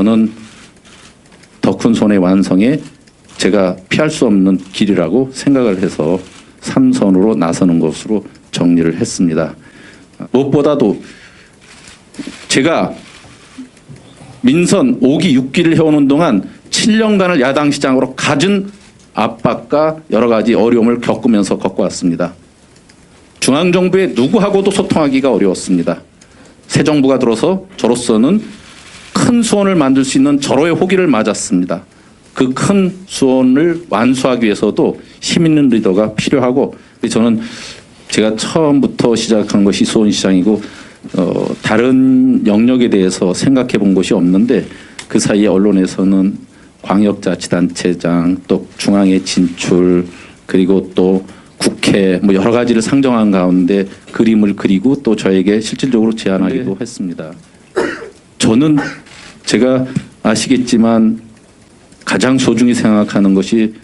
저는 더 큰 손의 완성에 제가 피할 수 없는 길이라고 생각을 해서 삼선으로 나서는 것으로 정리를 했습니다. 무엇보다도 제가 민선 5기 6기를 해오는 동안 7년간을 야당 시장으로 갖은 압박과 여러 가지 어려움을 겪으면서 겪어왔습니다. 중앙정부의 누구하고도 소통하기가 어려웠습니다. 새 정부가 들어서 저로서는 큰 수원을 만들 수 있는 절호의 호기를 맞았습니다. 그 큰 수원을 완수하기 위해서도 힘 있는 리더가 필요하고 저는 제가 처음부터 시작한 것이 수원시장이고 어, 다른 영역에 대해서 생각해 본 것이 없는데 그 사이에 언론에서는 광역자치단체장 또 중앙에 진출 그리고 또 국회 뭐 여러 가지를 상정한 가운데 그림을 그리고 또 저에게 실질적으로 제안하기도 했습니다. 저는 제가 아시겠지만 가장 소중히 생각하는 것이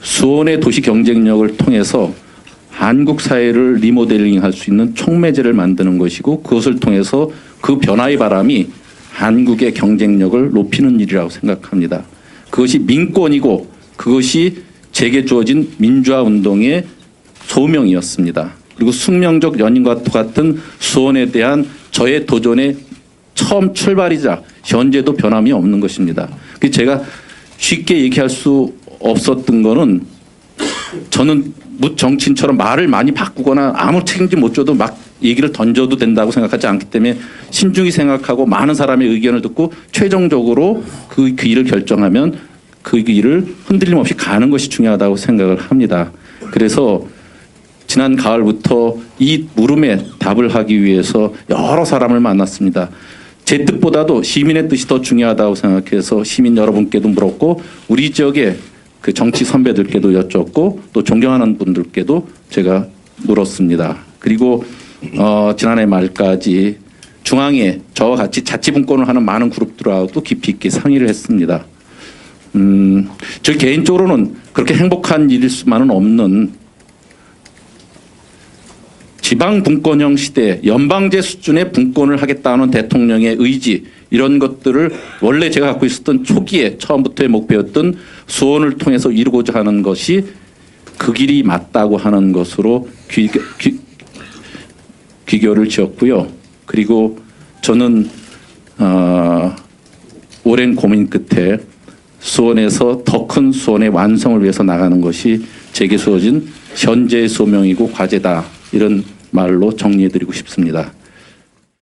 수원의 도시 경쟁력을 통해서 한국 사회를 리모델링 할 수 있는 촉매제를 만드는 것이고 그것을 통해서 그 변화의 바람이 한국의 경쟁력을 높이는 일이라고 생각합니다. 그것이 민권이고 그것이 제게 주어진 민주화 운동의 소명이었습니다. 그리고 숙명적 연인과 같은 수원에 대한 저의 도전의 처음 출발이자 현재도 변함이 없는 것입니다. 그 제가 쉽게 얘기할 수 없었던 거는 저는 무 정치인처럼 말을 많이 바꾸거나 아무 책임지 못 져도 막 얘기를 던져도 된다고 생각하지 않기 때문에 신중히 생각하고 많은 사람의 의견을 듣고 최종적으로 그, 그 일을 결정하면 그 일을 흔들림 없이 가는 것이 중요하다고 생각을 합니다. 그래서 지난 가을부터 이 물음에 답을 하기 위해서 여러 사람을 만났습니다. 제 뜻보다도 시민의 뜻이 더 중요하다고 생각해서 시민 여러분께도 물었고 우리 지역의 그 정치 선배들께도 여쭙고 또 존경하는 분들께도 제가 물었습니다. 그리고 어, 지난해 말까지 중앙에 저와 같이 자치분권을 하는 많은 그룹들하고도 깊이 있게 상의를 했습니다. 음, 저 개인적으로는 그렇게 행복한 일일 수만은 없는 지방 분권형 시대 연방제 수준의 분권을 하겠다는 대통령의 의지 이런 것들을 원래 제가 갖고 있었던 초기에 처음부터의 목표였던 수원을 통해서 이루고자 하는 것이 그 길이 맞다고 하는 것으로 귀, 귀, 귀결을 지었고요. 그리고 저는 어, 오랜 고민 끝에 수원에서 더 큰 수원의 완성을 위해서 나가는 것이 제게 주어진 현재의 소명이고 과제다 이런 말로 정리해드리고 싶습니다.